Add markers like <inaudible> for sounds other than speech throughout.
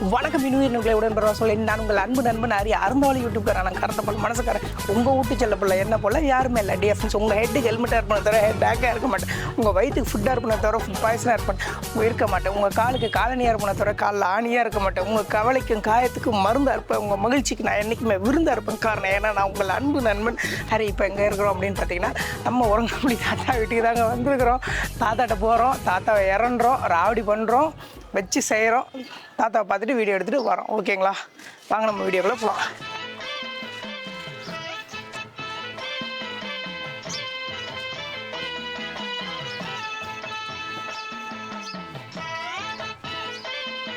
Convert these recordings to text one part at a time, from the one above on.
வணக்கம் இனுயிர்களை உடன்பெற சொல்ல நான் உங்கள் அன்பு நண்பன் அறிய அருந்தாவளி யூடியூப்காரன் நான் கரத்த போல மனசுக்காரன். உங்கள் ஊட்டி செல்ல பிள்ளை என்ன போல யாருமே இல்லை. டிஎஃப்என்ஸ் உங்கள் ஹெட்டுக்கு ஹெல்மெட்டாக இருப்பேன் தவிர ஹெட் பேக்காக இருக்க மாட்டேன். உங்கள் வயிற்றுக்கு ஃபுட்டாக இருப்பேன் தவிர ஃபுட் பாய்சனாக இருப்பேன் இருக்க மாட்டேன். உங்கள் காலுக்கு காலனியாக இருப்பேன் தவிர காலில் ஆணியாக இருக்க மாட்டேன். உங்கள் கவலைக்கும் காயத்துக்கும் மருந்தாக இருப்பேன் உங்கள் மகிழ்ச்சிக்கு நான் என்றைக்குமே விருந்தாக இருப்பேன் காரணம் ஏன்னா நான் உங்கள் அன்பு நண்பன். ஹரி இப்போ எங்கே இருக்கிறோம் அப்படின்னு பார்த்தீங்கன்னா நம்ம உறங்கப்படி தாத்தா வீட்டுக்கு தாங்க வந்திருக்கிறோம். தாத்தாட்ட போகிறோம் தாத்தாவை இறண்டுறோம் ராவடி பண்ணுறோம் வச்சு செய்கிறோம் தாத்தாவை பார்த்துட்டு வீடியோ எடுத்துகிட்டு வரோம். ஓகேங்களா வாங்க நம்ம வீடியோக்குள்ளே போகலாம்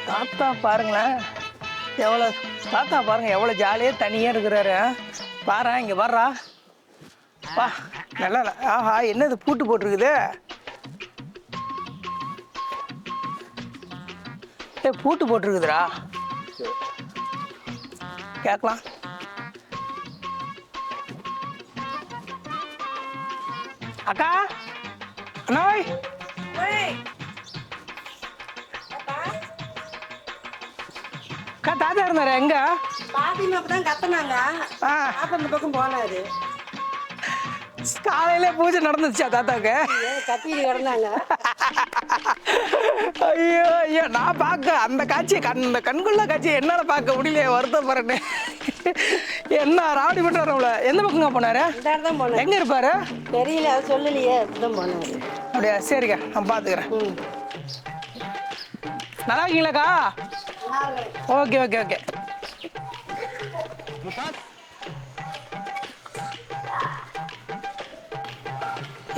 தாத்தா பாருங்களேன். எவ்வளோ தாத்தா பாருங்கள் எவ்வளோ ஜாலியாக தனியாக இருக்கிறாரு. பாரு இங்கே வர்றா பா நல்லா ஆஹா என்னது பூட்டு போட்டிருக்குது? ஏ பூட்டு போட்டிருக்குதுடா. கேட்கலாம். அக்கா அண்ணாய் அக்கா தாத்தா இருந்தாரு எங்க? பாட்டிமா அப்பதான் கத்துனாங்க. இந்த பக்கம் போனாரு. காலையில பூஜை நடந்துச்சா தாத்தாவுக்கு? கத்திட்டு கிடந்தாங்க. <laughs> ஐயோ ஐயோ நான் பார்க்க அந்த காட்சியை கண் அந்த கண்கொள்ளா காட்சியை என்னால் பார்க்க முடியல வருத்தப்படுறேன்னு என்ன ராவடி பண்ணுறாருல எந்த பக்கங்க போனாரு? இந்த தான் எங்க இருப்பாரு? தெரியல அது சொல்லலையே போனாரு. அப்படியா சரிக்கா நான் பார்த்துக்கிறேன். நல்லா இருக்கீங்களாக்கா? Okay okay okay.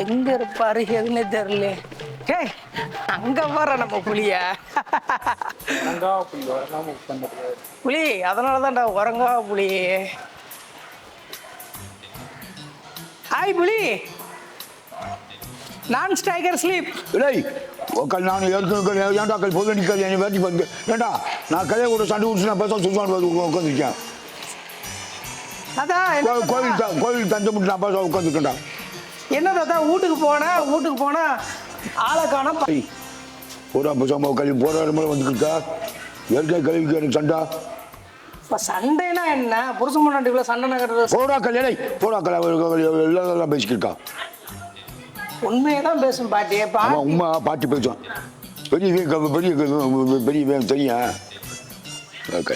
எங்க இருப்பாரு எதுன்னு தெரியல அங்க வர நம்ம புலிய. புலி அதனால தான்டா உறங்கா புலி. ஹாய் புலி. நான் ஸ்டைகர் ஸ்லீப் இல்லை ஒக்கல் நான் ஏற்கனவே ஏன்டா கல் பொது நிற்கல் என்னை வேட்டி வந்து ஏண்டா நான் கலையை கூட சண்டை விட்டு நான் பேச சுல்தான் உட்காந்துருக்கேன். அதான் கோவில் த- கோவில் தஞ்சை முட்டு நான் பேச உட்காந்துருக்கேன்டா. என்ன தாத்தா வீட்டுக்கு போனேன் வீட்டுக்கு போனா ஆளை காணோம். ப- ஐய் பூரா பேசாம கல்வி போகிற இடமே வந்துருக்கா ஏற்கனவே கல்விக்கு எனக்கு சண்டா. இப்ப சண்டைனா என்ன? புருஷன் முன்னாடிக்குள்ள சண்டை நகர்றது போடா கல்யாணை. போடா கல்யாணம் எல்லாம் உண்மையை தான் பேசும் பாட்டி. பா அவன் உமா பாட்டி பேசுவான். பெரிய பெரிய பெரிய தெரியும் ஓகே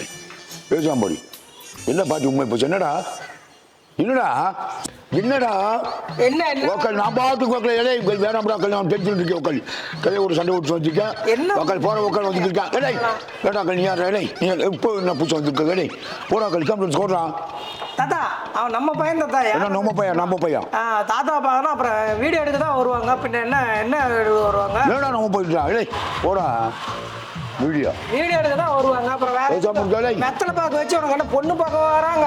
பேசுவான் பாடி. என்ன பாட்டி உண்மை? பேசு என்னடா என்னடா? என்னடா? என்ன ஓக்கல் நான் பாட்டு ஓக்கல் இலை வேணாம்டா கல்யாணம் டென்ஷன் இருக்கேன் ஓக்கல் கல்யாணம் ஒரு சண்டை ஓட்டு வந்திருக்கேன் என்ன? ஓக்கல் போற ஓக்கல் வந்துருக்கேன் இலை வேடா கல் நீ யார் நீ இப்போ என்ன புதுசு வந்திருக்க? கல் கான்ஃபரன்ஸ் போடுறான் தாத்தா அவன் நம்ம பையன் தாத்தா என்ன நம்ம பையன் நம்ம பையன்? தாத்தா பார்க்கணும் அப்புறம் வீடியோ எடுக்க தான் வருவாங்க. பின்ன என்ன என்ன வருவாங்க? வேடா நம்ம போயிட்டான் இலை போடா வீடியோ. வீடியோ எடுக்க தான் வருவாங்க அப்புறம். வேற வெத்தலை பார்க்க வச்சு உனக்கு என்ன பொண்ணு பார்க்க வராங்க?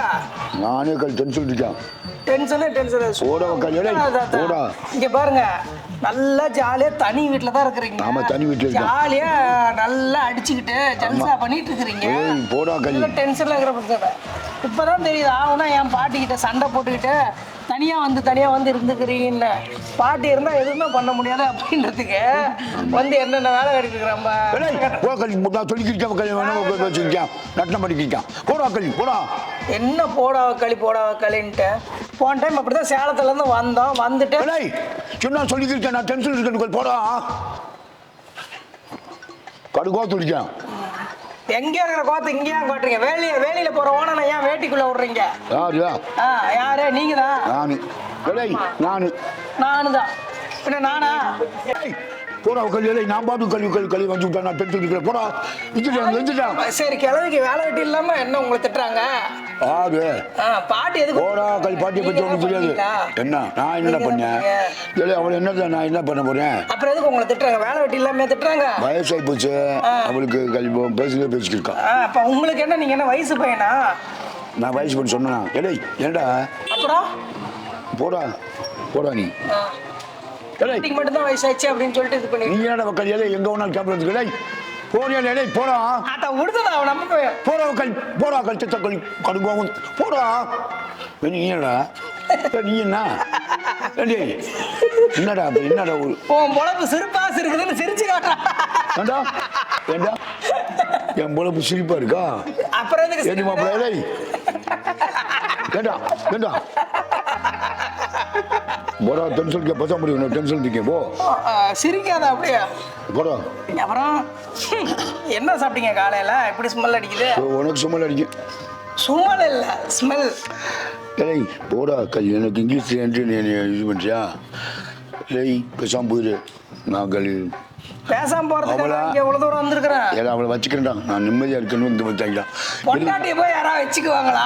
நானே கல் டென்ஷன் இருக்கேன் டென்ஷனு டென்ஷன் ஓட. இங்க பாருங்க நல்லா ஜாலியா தனி வீட்ல தான் இருக்கிறீங்க. ஆமா, தனி வீட்ல. ஜாலியா நல்லா அடிச்சுக்கிட்டு ஜல்சா பண்ணிட்டு இருக்கிறீங்க போடா கல் டென்ஷன்ல இருக்கிற பிரச்சனை இப்பதான் தெரியுது ஆகுனா என் பாட்டி கிட்ட சண்டை போட்டுக்கிட்டு தனியா வந்து தனியா வந்து இருந்துக்கிறீங்கன்னு பாட்டி இருந்தா எதுவுமே பண்ண முடியாது அப்படின்றதுக்கு வந்து என்னென்ன வேலை கல் வேணும் வச்சிருக்கேன் நட்டம் பண்ணிக்கிருக்கேன் போடா கல் போடா. என்ன போடா களி போடா களின்ட்டு போன டைம் அப்படிதான் சேலத்துல இருந்து வந்தோம். வந்துட்டு சொன்னா சொல்லிக்கிருக்கேன் நான் டென்ஷன் இருக்கேன். போடா. கடுக்கோ துடிக்கேன் எங்க இருக்கிற கோத்தை இங்கே ஏன் கோட்டுறீங்க. வேலைய வேலையில போற ஓனனை ஏன் வேட்டிக்குள்ள விடுறீங்க? யாரு ஆ யாரு? நீங்க தான் நானு. ஏய் நானு. நானு தான் பின்ன நானா? ஏய் போடா கல் ஏய் நான் பாட்டு கல்வி கல்வி கல்வி வந்து நான் டென்ஷன் இருக்கிறேன் போடா. இஞ்சிட்டான் இஞ்சிட்டான். சரி கிழவிக்கு வேலை வெட்டி இல்லாம என்ன உங்களை திட்டுறாங்க? ஆறு பாட்டி எதுக்கு போடா கல் பாட்டியை பற்றி ஒன்றும் தெரியாது என்ன? நான் என்ன பண்ணேன்? இல்லை அவளை என்ன நான் என்ன பண்ண போறேன்? அப்புறம் எதுக்கு உங்களை திட்டுறாங்க? வேலை வெட்டி இல்லாம திட்டுறாங்க? வயசாகி போச்சு. அவளுக்கு கல்வி பேசலே பேசிக்கிருக்கா. அப்ப உங்களுக்கு என்ன? நீங்க என்ன வயசு பையனா? நான் வயசு பண்ணி சொன்னேன்? ஏடே ஏண்டா அப்புறம்? போடா. போடா நீ. இன்னைக்கு மட்டும்தான் வயசாச்சு அப்படின்னு சொல்லிட்டு இது பண்ணி நீ ஏடா மக்கள் எங்க வேணாலும் கேமரா இருக்கு டேய் போறியா ஏடே போடா. விடுதடா அவன் நம்ம பையன் போடா கல் போடா கல் திட்ட கல் கடுங்கோங்க போடா. நீ என்னடா? நீ என்ன? ஏடே என்னடா அப்ப என்னடா ஒரு உன் பொழப்பு சிரிப்பாசு இருக்குதுன்னு சிரிச்சு காட்டுறான் ஏண்டா? என் பொழப்பு சிரிப்பா இருக்கா? அப்புறம் எதுக்கு ஏடி மாப்பிள்ள ஏண்டா? ஏண்டா? போடா டென்ஷன் கே பசங்க முடியும் டென்ஷன் இருக்கேன் போ. சிரிக்காத அப்படியே. போடா. அப்புறம் என்ன சாப்பிட்டீங்க காலையில? இப்படி ஸ்மெல் அடிக்குது? உனக்கு சும்மா அடிக்கும் சும்மல் இல்ல ஸ்மெல் ஏய் போடா கல் எனக்கு இங்கிலீஷ் என்று நீ இது பண்ணுறியா ஏய் பேசாம போயிரு. நான் கல் பேசாம போறதுக்கு இவ்வளவு தூரம் வந்திருக்கிறேன் ஏன்னா அவளை வச்சுக்கிறேன்டா. நான் நிம்மதியாக இருக்கணும் இங்கே வந்தாங்களா பொண்டாட்டியை போய் யாராவது வச்சுக்குவாங்களா?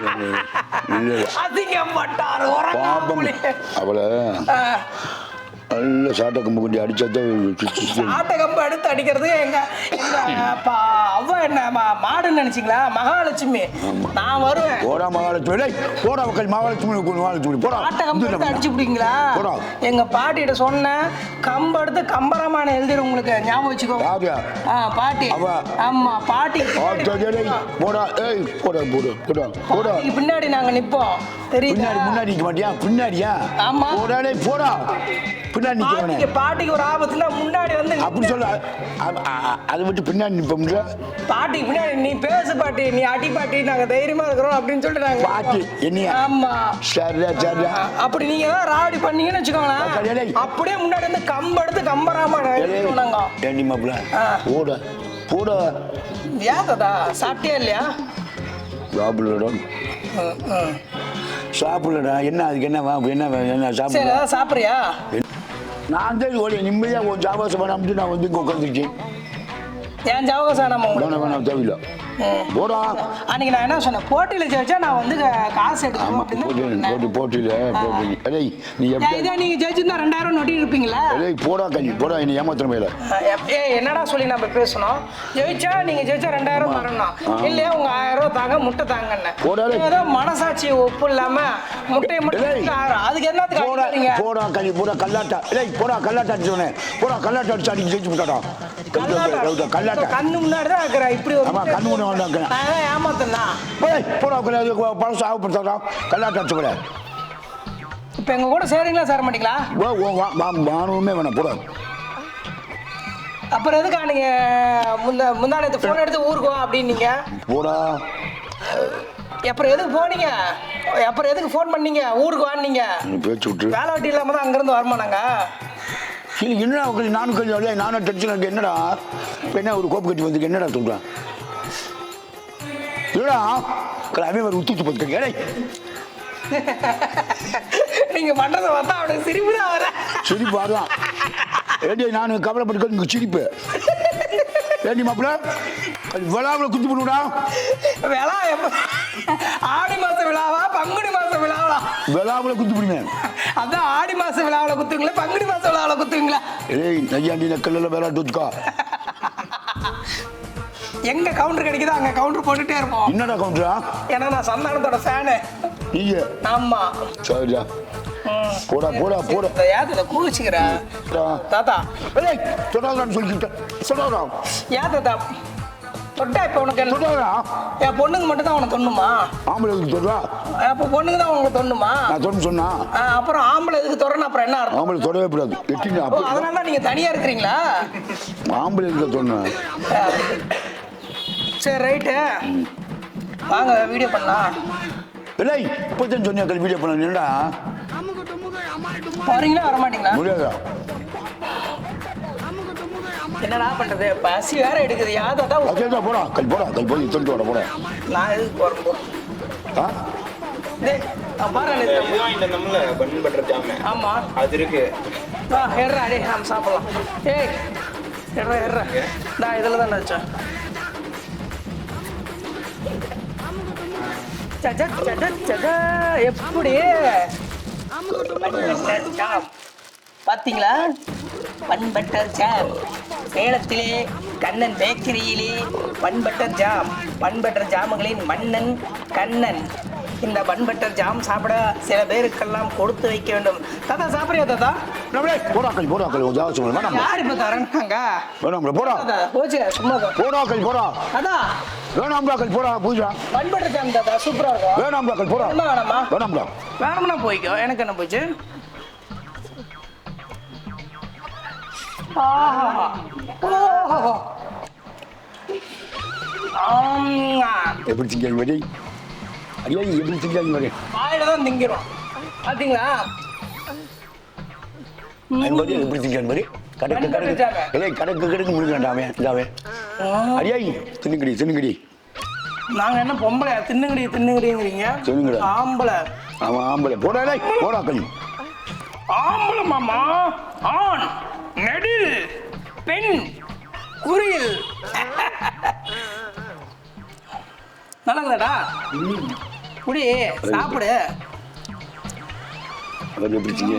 <laughs> இல்லை அதிகம் பட்டாரு பாப்பம் அவளை நல்ல சாட்டை கம்பு கொண்டு அடிச்சா தான் ஆட்ட கம்பு எடுத்து அடிக்கிறது எங்க அவ என்ன மாடுன்னு நினைச்சீங்களா? மகாலட்சுமி. நான் வருவேன். போடா மகாலட்சுமி. டேய் போடா மக்கள் மகாலட்சுமி மகாலட்சுமி போடா. ஆட்ட கம்பு எடுத்து அடிச்சு பிடிங்களா? போடா. எங்க பாட்டிகிட்ட சொன்னேன். கம்பு எடுத்து கம்பரமான எழுதிரு உங்களுக்கு. ஞாபகம் வச்சுக்கோ? ஆ பாட்டி. ஆமா பாட்டி. போடா. ஏய் போடா போடா போடா. போடா பின்னாடி நாங்க நிப்போம். தெரியுதா? பின்னாடி முன்னாடி நிக்க மாட்டியா பின்னாடியா? ஆமா. டேய் போடா. பின்னாடி நிக்கிறவனே பாட்டிக்கு பாட்டிக்கு ஒரு ஆபத்துனா முன்னாடி வந்து நின்னு- அப்படி சொல்ல. அதை விட்டு பின்னாடி நிப்போம்ல பாட்டிக்கு பின்னாடி நீ பேசு பாட்டி. நீ அடி பாட்டி. நாங்க தைரியமா இருக்கிறோம் அப்படின்னு சொல்லிட்டு நாங்க பாட்டி என்னையா? ஆமா. சரியா அப்படி நீங்க ராவடி பண்ணீங்கன்னு அக்கா, டேய், வச்சுக்கோங்களேன் டேய். அப்படியே முன்னாடி வந்து கம்பு எடுத்து கம்பராம நாங்க ஏண்டி மாப்பிள ஆ. போடா போடா. ஏன் தாத்தா? சாப்பிட்டியா இல்லையா? சாப்பிடலடா ம், ம். சாப்பிடலடா. என்ன அதுக்கு என்ன என்ன என்ன சரி சாப்பிட ஏதாவது சாப்பிட்றியா? நான் தான் ஒரு நிம்மதியாக ஒரு ஜாபாசம் பண்ணாமட்டு நான் வந்து இங்கே உட்காந்துருக்கேன் நம்ம உங்களுக்கு? வேணாம் வேணாம் தேவையில்ல. போடா. அன்னைக்கு நான் என்ன சொன்னேன் போட்டியில ஜெயிச்சா நான் வந்து காசு எடுக்கணும் போட்டி போட்டியில் போட்டி நீ இதே நீங்க ஜெயிச்சிருந்தா ரெண்டாயிரம் நொட்டி இருப்பீங்களா? போடா கல்வி போடா என்னை ஏமாத்திர மேல. ஏ என்னடா சொல்லி நம்ம பேசணும்? ஜெயிச்சா நீங்க ஜெயிச்சா ரெண்டாயிரம் தரணும் இல்லையா உங்க ஆயிரம் தாங்க முட்டை தாங்கன்னு. ஏதோ மனசாட்சி ஒப்பு இல்லாம முட்டையை மட்டும். அதுக்கு என்னத்துக்கு போடா போடா கல்வி போடா கல்லாட்டா. டேய் போடா கல்லாட்டா அடிச்சவனே போடா கல்லாட்டா அடிச்சு அடிச்சு ஜெயிச்சு விட்டாடா கல்லாட்டா. கண்ணு முன்னாடி தான் இருக்கிற இப்படி ஒரு ஆமா, கண்ணு முன்னாடி ஏன் ஏமாத்தனா போய் போடா கல்யாணம் பழசு விட இப்ப எங்க கூட சேரீங்களா சேர மாட்டீங்களா? வா வா வா வா வானமே வேணாம். போடா. அப்புறம் எதுக்கா நீங்க முந்த முந்தானத்து போன் எடுத்து ஊருக்கு வா அப்படின்னீங்க? போடா. அப்புறம் எதுக்கு போனீங்க? அப்புறம் எதுக்கு ஃபோன் பண்ணீங்க? ஊருக்கு வான்னீங்க? நீ பேச்சு விட்டு வேலை வெட்டி இல்லாம தான் அங்கிருந்து வரமானாங்க இல்லை என்னடா கல்வி நானும் வரல நானும் டென்ஷன் என்னடா? என்ன ஒரு கோப்பு கட்டி வந்து என்னடா சொல்கிறேன் இல்லடா கிளம்பி ஒரு உத்து பார்த்துக்க ஏடே நீங்க பண்றத பார்த்தா அவனுக்கு சிரிப்பு தான் வர சிரிப்பு வரலாம். ஏடி நான் கவலைப்பட்டு இங்கே சிரிப்பு. ஏடி மாப்பிள்ள விழாவில் குத்தி விழா ஆடி மாச விழாவா பங்குனி மாச விழாவா? விழாவில் குத்தி போடுவேன் அதான் ஆடி மாச விழாவில் குத்துங்களா பங்குனி மாச விழாவில் குத்துங்களா ஏய் நையாண்டி நக்கல்ல விளையாட்டு வச்சுக்கா. எங்க கவுண்டர் கிடைக்குதோ அங்க கவுண்டர் போட்டுட்டே இருப்போம். என்னடா கவுண்டரா ஏன்னா நான் சந்தானத்தோட ஃபேனு நீங்க ஆமா. சரிடா போடா போடா போடா. இந்த ஏத்துல கூச்சிக்கிற தாத்தா. சொல்லாதான்னு சொல்லிக்கிட்டேன் சொல்லாதா ஏன் தாத்தா. தொட்டா இப்ப உனக்கு சொல்லாதா என் பொண்ணுங்க மட்டும் தான் உனக்கு தொண்ணுமா? ஆம்பளை எதுக்கு அப்போ பொண்ணுங்க தான் உனக்கு தொண்ணுமா? நான் சொன்ன? சொன்னா அப்புறம் ஆம்பளை எதுக்கு தொடரணும் அப்புறம் என்ன அர்த்தம்? ஆம்பளை தொடவே கூடாது. எட்டிங்க அப்போ அதனால தான் நீங்க தனியா இருக்கிறீங்களா? ஆம்பளை எதுக்கு. சரி ரைட்டு வாங்க வீடியோ பண்ணலாம். இல்லை இப்போதான் சொன்னியா கல் வீடியோ பண்ண என்னடா? வரீங்களா வர மாட்டீங்களா முடியாதா? என்னடா பண்றது? பசி வேற எடுக்குது. யாதா தான் அதேதான் போடா கல் போடா கல் போய் தொண்டு வர போடா. நான் எதுக்கு போறேன் ஆ? டேய் பாரு இந்த நம்மள பன் பட்டர் ஜாமு. ஆமா. அது இருக்கு. வா ஏறா டேய் நம்ம சாப்பிடலாம். ஏறா ஏறா நான் இதில் தான் வச்சேன் எப்படி? பாத்தீங்களா? Bun butter jam. சேலத்திலே Kannan பேக்கரியிலே bun butter jam. Bun butter ஜாமுகளின் மன்னன் கண்ணன். இந்த பன்பட்டர் ஜாம் சாப்பிட சில பேருக்கெல்லாம் கொடுத்து வைக்க வேண்டும். தாத்தா சாப்பிட்றியா தாத்தா? நம்மளே போடா கல் போடா கல் ஜாவ சொல்ல வேணாம். யார் இப்போ தரேன்னாங்க வேணாம்ல போடா. போச்சு சும்மா போ. போடா கல் போடா. அதான் வேணாம்டா கல் போடா பூஜா. பண்பட்ட ஜாம் தாத்தா சூப்பரா இருக்கும். வேணாம்டா கல் போடா. என்ன வேணாமா வேணாம்டா. வேணும்னா போய்க்கோ. எனக்கு என்ன போச்சு? ஆஹா. ஓஹோ. ஆம்மா. எப்படி திங்காங்க வரி ஐயா எப்படி திங்காங்க வரி வாயில தான் திங்கிறோம். பாத்தீங்களா? அது மாதிரி எப்படி திங்காங்க வரி கடக்கு கணக்கு கடக்கு கடக்கு முடிக்கலாண்டாமே இதாவே அடியா தின்னுக்கடி தின்னுக்கடி. நாங்க என்ன பொம்பளை? தின்னுங்கடி தின்னுங்கடிங்கிறீங்க தின்னுங்கடா. ஆம்பளை. அவன் ஆம்பளை. போடா டேய், போடா கழி ஆம்பளை மாமா ஆண் நெடில் பெண் குறியில் நல்லங்கடா குடி சாப்பிடு. அவர் எப்படி திங்க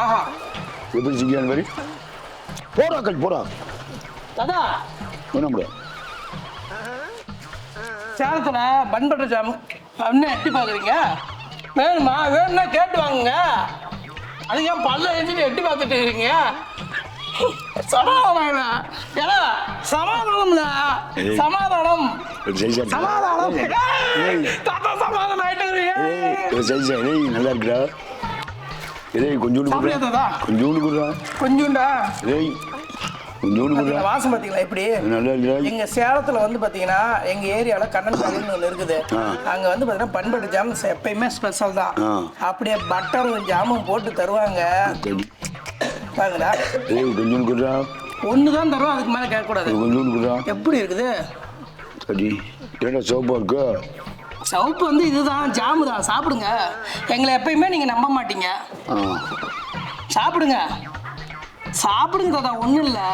ஆஹா. எப்படி திங்காங்க வரி போடா கழி போடா. தாதா என்ன முடியும் சேலத்துல பன் பட்டர் ஜாம் அப்படின்னு எட்டி பார்க்குறீங்க வேணுமா? வேணும்னா கேட்டு வாங்குங்க. அது ஏன் பல்ல எழுதிட்டு எட்டி பார்த்துட்டு இருக்கீங்க? சமாதானம். ஏன்னா சமாதானம்ல. சமாதானம். சமாதானம். தாத்தா சமாதானம் ஆயிட்டு நல்லா இருக்குடா. ஏய் கொஞ்சோண்டு கொஞ்சோண்டு கொஞ்சோண்டா. கொடுறா வாசம் பாத்தீங்களா? எப்படி? நல்லா இருக்குடா எங்க சேலத்துல வந்து பாத்தீங்கன்னா எங்க ஏரியால கண்ணன் காலைன்னு ஒண்ணு இருக்குது. அங்க வந்து பாத்தீங்கன்னா பண்பட்டு ஜாம் எப்பயுமே ஸ்பெஷல் தான். அப்படியே பட்டரும் ஜாமும் போட்டு தருவாங்க. பாருங்கடா ஒன்று தான் தரும் அதுக்கு மேலே கேட்கக்கூடாது. எப்படி இருக்குது? சரி. ஏடா சோப்பா இருக்கு? சவுப்பு வந்து இதுதான் ஜாமு தான் சாப்பிடுங்க. எங்களை எப்பயுமே நீங்கள் நம்ப மாட்டீங்க. சாப்பிடுங்க. சாப்பிடுங்க தாத்தா ஒன்றும் இல்லை.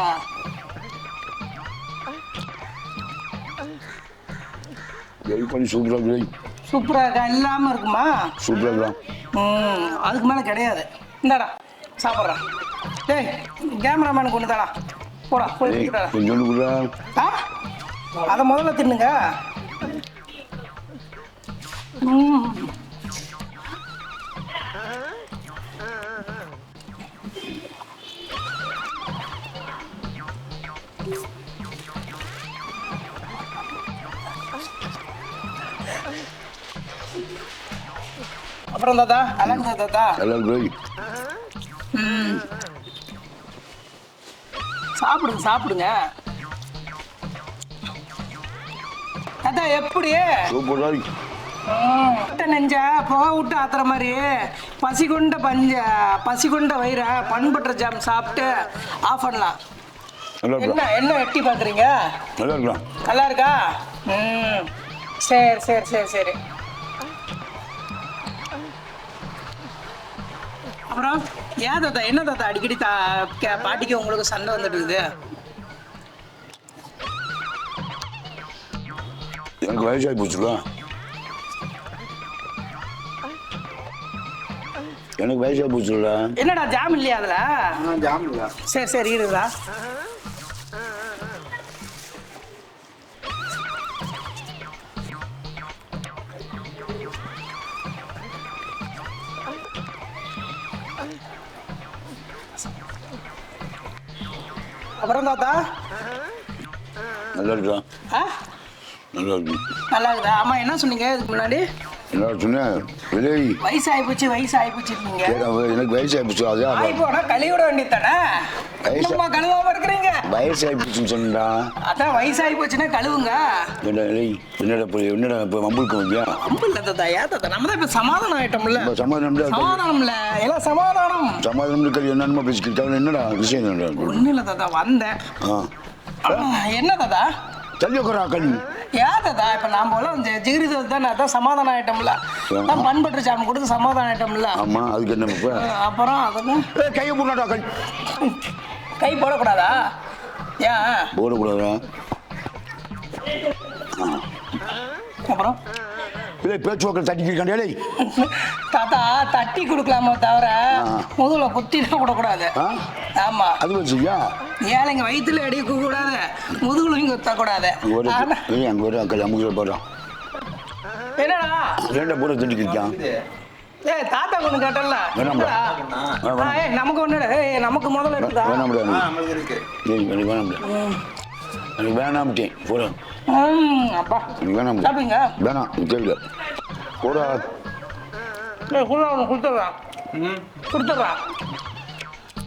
வெயிட் பண்ணி சூப்பராக இருக்கு. சூப்பராக இருக்கா? இல்லாமல் இருக்குமா? சூப்பராக ம் அதுக்கு மேலே கிடையாது. இந்தாடா சாப்பிட்றேன் டேய் கேமராமேனுக்கு ஒன்று தாடா போடா போய். கொஞ்சோண்டு கொடுறா ஆ? அதை முதல்ல தின்னுங்க. ம். அப்புறம் தாத்தா அழகுதா தாத்தா நல்லா இருக்கு. சாப்பிடுங்க சாப்பிடுங்க. தாத்தா எப்படி விட்ட நெஞ்ச புகை விட்டு ஆத்துற மாதிரி. பசி கொண்ட பஞ்ச பசி கொண்ட வயிற பண்பற்ற ஜாம் சாப்பிட்டு ஆஃப் பண்ணலாம். நல்லா என்ன என்ன எட்டி பார்க்குறீங்க? நல்லா நல்லா இருக்கா? ம் சரி சரி சரி சரி. அப்புறம் ஏன் தாத்தா என்ன தாத்தா அடிக்கடி தா பாட்டிக்கு உங்களுக்கு சண்டை வந்துட்டு இருக்குது? எனக்கு வயசாகி போச்சுல. எனக்கு வயசாகி போச்சுல. என்னடா ஜாம் இல்லையா அதுல? ஜாம் இல்ல. சரி சரி இருடா. அப்புறம் தாத்தா? நல்லா இருக்கலாம் ஆ? நல்லா இருக்கு நல்லா இருக்குதா அம்மா என்ன சொன்னீங்க இதுக்கு முன்னாடி? என்ன சொன்னேன்? விலை. வயசு ஆயிப்போச்சு வயசு ஆயிப்போச்சு எனக்கு வயசாகி போச்சு அதான் ஆகி போனா கழுவிட வேண்டியதானே வயசு- என்னம்மா கழுவாம இருக்கிறீங்க. வயசாகி போச்சுன்னு சொன்னா அதான் வயசாகி போச்சுன்னா கழுவுங்க. என்னடா இப்போ என்னடா இப்போ மம்புக்கு வந்தியா? அம்பு இல்ல தாத்தா ஏன் தாத்தா நம்ம தான் இப்ப சமாதானம் ஆயிட்டோம்ல. சமாதானம் சமாதானம்ல எல்லாம் சமாதானம். சமாதானம் இருக்கிறது என்னன்னு என்னடா விஷயம் என்னடா ஒன்றும் இல்லை தாத்தா வந்தேன். என்ன தாத்தா தள்ளி உட்காரா கல் ஏன் தாத்தா இப்போ நாம் போல இந்த ஜிகிரி தான் அதான் சமாதானம் ஆயிட்டோம்ல. நான் பண்பட்டு சாமி கொடுத்து சமாதானம் ஆயிட்டோம்ல. ஆமாம் அதுக்கு என்ன அப்புறம் அதெல்லாம் கையை போடாடா கல் கை போடக்கூடாதா? ஏன் போடக்கூடாதா? அப்புறம்? இல்லை பேச்சுவாக்கள் தட்டிக்கிட்டாண்டே டேய்? தாத்தா தட்டி கொடுக்கலாமோ தவிர. முதுகுல குத்திலாம் விடக்கூடாது. ஆமா. அது வச்சுக்கியா ஏழைங்க வயிற்றுல அடிக்க கூடாது. முதுகுலையும் குத்தக்கூடாது. அங்கே ஒரு அக்கல் அமுக போடுறான் என்னடா? ரெண்டை பூரா தட்டிக்கிட்டான் ஏய் தாத்தா ஒன்று கேட்டல. வேணாம். ஏய் நமக்கு ஒன்று ஏய் நமக்கு முதல்ல இருக்குதா. நம்மளுக்கு இருக்கு. ஏய் எனக்கு வேணாம்டா. எனக்கு வேணாம்ட்டேன் போடா. ம், அப்பா. எனக்கு வேணாம். நீ கேட்கல போடா. ஏய் ஒன்று கொடுத்துட்றான் ம். கொடுத்துட்றான்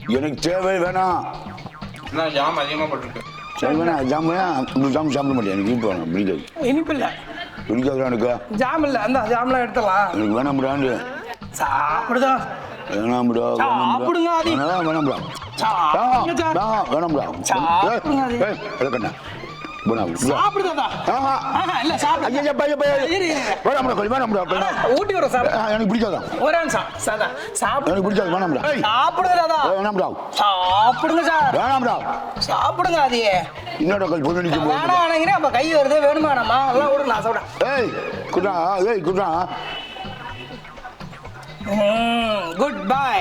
எனக்கு தேவை வேணாம். ஜாம் சரி வேணா ஜாம் வேணா ஜாம் சாப்பிட மாட்டேன் எனக்கு இப்போ வேணாம். பிடிக்காது இனிப்பு இல்ல. பிடிக்காது எனக்கு. ஜாம் இல்ல. அந்த ஜாம்லாம் எடுத்துடலாம். எனக்கு வேணாம் சாப்பிடுதா? வேணாம் விடா சாப்பிடுங்க ஆதி. வேணாம் வேணாம் விடா சாப்பிடுங்க சார். வேணாம் விடா சாப்பிடுங்க. அது. வேணாம் ஊட்டி வர சாப்பிடு. எனக்கு பிடிக்காதா. ஒரு எனக்கு பிடிக்காது வேணாம் விடா சாப்பிடுங்க சார் வேணாம் விடா சாப்பிடுங்க அது இன்னொரு கல் பொண்ணு வேணாம் வேணாங்கிறேன் அப்ப கை வருது வேணுமா வேணாமா? எல்லாம் விடுங்க நான் சொல்றேன் ஏய் குட்டா ஏய் குட்டா குட் பை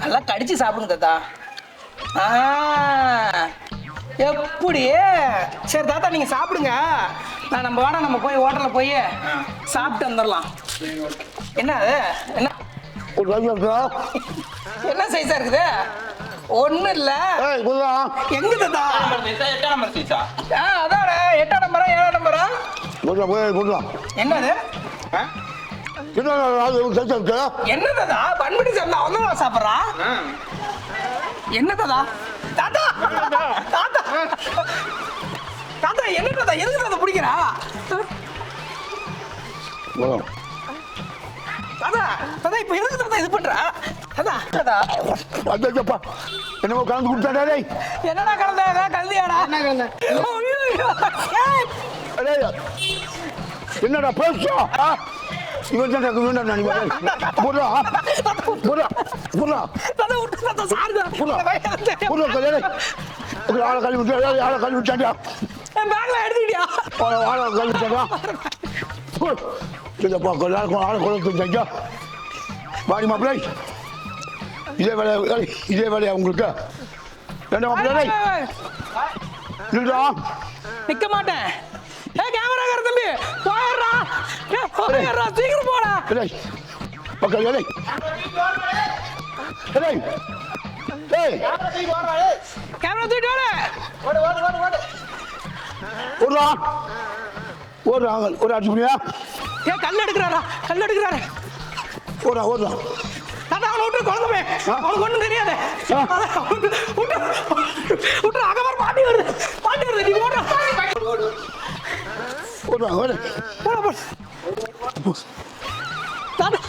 நல்லா கடிச்சு சாப்பிடுங்க தாத்தா. ஆ, எப்படி? சரி தாத்தா நீங்க சாப்பிடுங்க. நான் நம்ம வாடா நம்ம போய் ஹோட்டல்ல போய் சாப்பிட்டு வந்துடலாம் என்ன அது? என்ன? என்ன சைஸா இருக்குது? ஒண்ணும் இல்ல. எங்க தாத்தா? எட்டாம் நம்பர் ஆ? அதான் எட்டாம் நம்பரா ஏழாம் நம்பரா போய் குட்டா என்னது பண்படி சாப்பிட்டா அவன் சாப்பிட்றா? என்ன தாத்தா? தாத்தா! தாத்தா! தாத்தா என்ன தாத்தா? எதுக்கு தாத்தா பிடிக்கிறா? தாத்தா தாத்தா இப்போ எதுக்கு தாத்தா இது பண்றா? தாத்தா தாத்தா. அச்சப்பா என்னமோ கலந்து கொடுத்தாடா டேய். என்னடா கலந்த? ஏதாவது கலந்தியாடா? என்ன கலந்த? என்னடா பேசா இவன் தான் இவன் தான் நீ போடா போடா போடா தாத்தா விட்டு தாத்தா சாருதா போடா போடா கல்யாணம் ஒரு ஆளை கழுவி விட்டு ஆளை கழுவி விட்டாண்டா பேக்ல எடுத்துக்கிட்டியா? ஆளை கழுவி விட்டாண்டா இதப்பா கல்யாணம் ஆளை கொண்டு விட்டாங்க வாடி மாப்பிள்ளை. இதே வேலையா ஏய், இதே வேலையா உங்களுக்கு? என்ன மாப்பிள்ளை நிக்க மாட்டேன். சீக்கிரம் போடா. டேய் பக்கம் டேய் டேய் டேய் கேமரா தூக்கிட்டு வாடா. ஓடுறா ஒரு அடிச்சு முடியா ஏ கல் எடுக்கிறாரா? கல் எடுக்கிறாரு. ஓடுறா ஓடுறா தாத்தா அவனை விட்டு குழந்தைமே அவனுக்கு ஒன்றும் தெரியாது. விட்டு பாட்டி வருது. பாட்டி வருது நீ ஓடுறா ஓடுறா ஓடு போடா போடா. দাদা